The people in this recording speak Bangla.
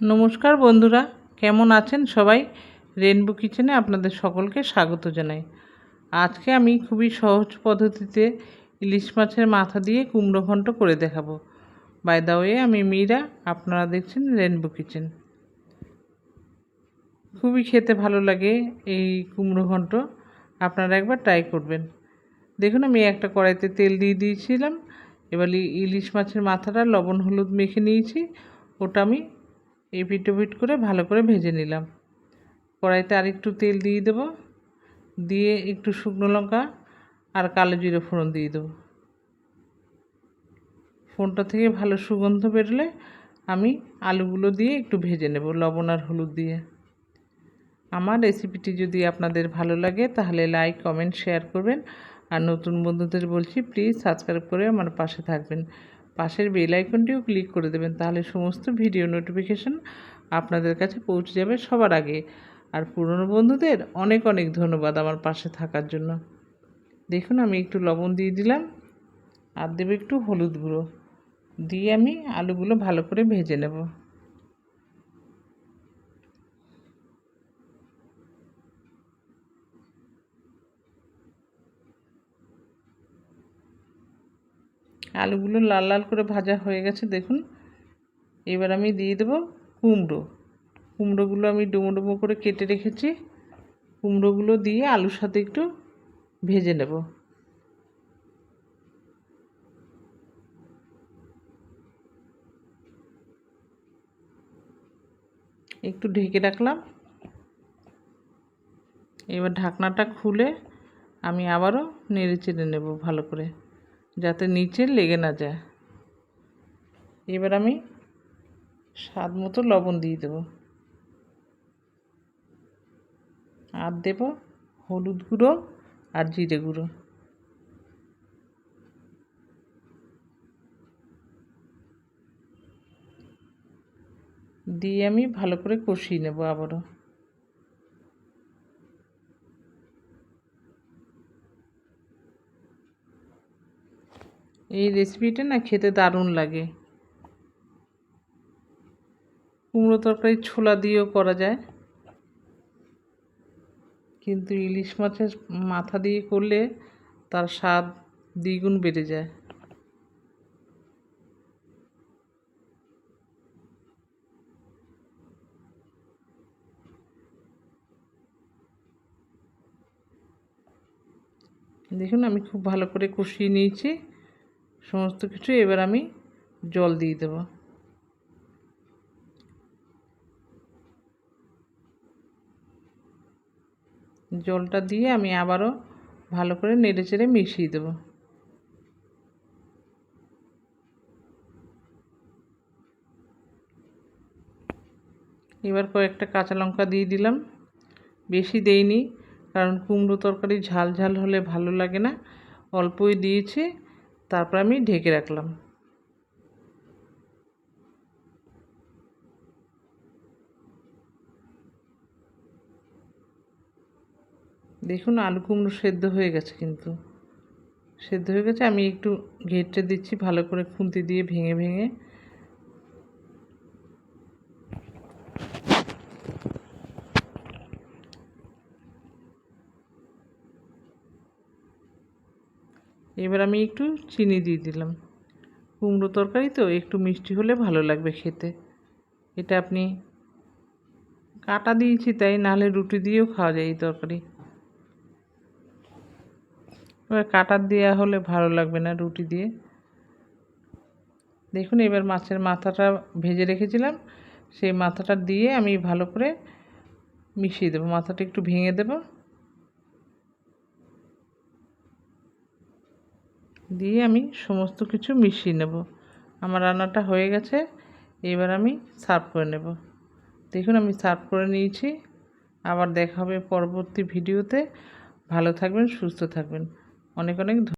নমস্কার বন্ধুরা, কেমন আছেন সবাই? রেনবো কিচেনে আপনাদের সকলকে স্বাগত জানাই। আজকে আমি খুবই সহজ পদ্ধতিতে ইলিশ মাছের মাথা দিয়ে কুমড়ো ঘন্ট করে দেখাবো। বাই দা ওয়ে আমি মীরা, আপনারা দেখছেন রেনবো কিচেন খুবই খেতে ভালো লাগে এই কুমড়ো ঘন্ট, আপনারা একবার ট্রাই করবেন। দেখুন, আমি একটা কড়াইতে তেল দিয়ে দিয়েছিলাম, এবার ইলিশ মাছের মাথাটা লবণ হলুদ মেখে নিয়েছি, ওটা আমি এই পিটোপিট করে ভালো করে ভেজে নিলাম। কড়াইতে আর একটু তেল দিয়ে দেবো। দিয়ে একটু শুকনো লঙ্কা আর কালো জিরে ফোড়ন দিয়ে দেবো। ফোনটা থেকে ভালো সুগন্ধ বেরোলে আমি আলুগুলো দিয়ে একটু ভেজে নেব, লবণ আর হলুদ দিয়ে। আমার রেসিপিটি যদি আপনাদের ভালো লাগে, তাহলে লাইক, কমেন্ট, শেয়ার করবেন। আর নতুন বন্ধুদের বলছি, প্লিজ সাবস্ক্রাইব করে আমার পাশে থাকবেন। পাশের বেল আইকনটিও ক্লিক করে দেবেন, তাহলে সমস্ত ভিডিও নোটিফিকেশান আপনাদের কাছে পৌঁছে যাবে সবার আগে। আর পুরনো বন্ধুদের অনেক অনেক ধন্যবাদ আমার পাশে থাকার জন্য। দেখুন, আমি একটু লবণ দিয়ে দিলাম। আর দেবো একটু হলুদ গুঁড়ো। দিয়ে আমি আলুগুলো ভালো করে ভেজে নেব। আলুগুলো লাল লাল করে ভাজা হয়ে গেছে, দেখুন। এবার আমি দিয়ে দেবো কুমড়ো। কুমড়োগুলো আমি ডুমো ডুমো করে কেটে রেখেছি। কুমড়োগুলো দিয়ে আলুর সাথে একটু ভেজে নেব। একটু ঢেকে রাখলাম। এবার ঢাকনাটা খুলে আমি আবারও নেড়ে চেড়ে নেব ভালো করে। যাতে নিচে লেগে না যায়। এবার আমি স্বাদ মতো লবণ দিয়ে দেব। আর দেব হলুদ গুঁড়ো আর জিরে গুঁড়ো। দিয়ে আমি ভালো করে কষিয়ে নেব আবারও। এই রেসিপিটা না খেতে দারুণ লাগে। কুমড়ো তরকারি ছোলা দিয়েও করা যায়। কিন্তু ইলিশ মাছের মাথা দিয়ে করলে তার স্বাদ দ্বিগুণ বেড়ে যায়। দেখুন আমি খুব ভালো করে কষিয়ে নিয়েছি। সমস্ত কিছু এবার আমি জল দিয়ে দেব। জলটা দিয়ে আমি আবারও ভালো করে নেড়ে চেড়ে মিশিয়ে দেব। এবার কয়েকটা কাঁচা লঙ্কা দিয়ে দিলাম। বেশি দেইনি, কারণ কুমড়ো তরকারি ঝাল ঝাল হলে ভালো লাগে না। অল্পই দিয়েছি তারপর আমি ঢেকে রাখলাম। দেখুন আলু কুমড়ো সেদ্ধ হয়ে গেছে কিন্তু। সেদ্ধ হয়ে গেছে, আমি একটু ঘেটে দিচ্ছি, ভালো করে খুন্তি দিয়ে ভেঙে ভেঙে। এবার আমি একটু চিনি দিয়ে দিলাম। কুমড়ো তরকারি তো, একটু মিষ্টি হলে ভালো লাগবে খেতে। এটা আপনি কাটা দিয়েছি তাই, নাহলে রুটি দিয়েও খাওয়া যায় এই তরকারি। এবার কাটার দেওয়া হলে ভালো লাগবে না রুটি দিয়ে। দেখুন, এবার মাছের মাথাটা ভেজে রেখেছিলাম। সেই মাথাটা দিয়ে আমি ভালো করে মিশিয়ে দেবো। মাথাটা একটু ভেঙে দেবো। দিয়ে আমি সমস্ত কিছু মিশিয়ে নেব। আমার রান্নাটা হয়ে গেছে, এবার আমি সার্ভ করে নেব। দেখুন, আমি সার্ভ করে নিয়েছি। আবার দেখা হবে পরবর্তী ভিডিওতে। ভালো থাকবেন, সুস্থ থাকবেন। অনেক অনেক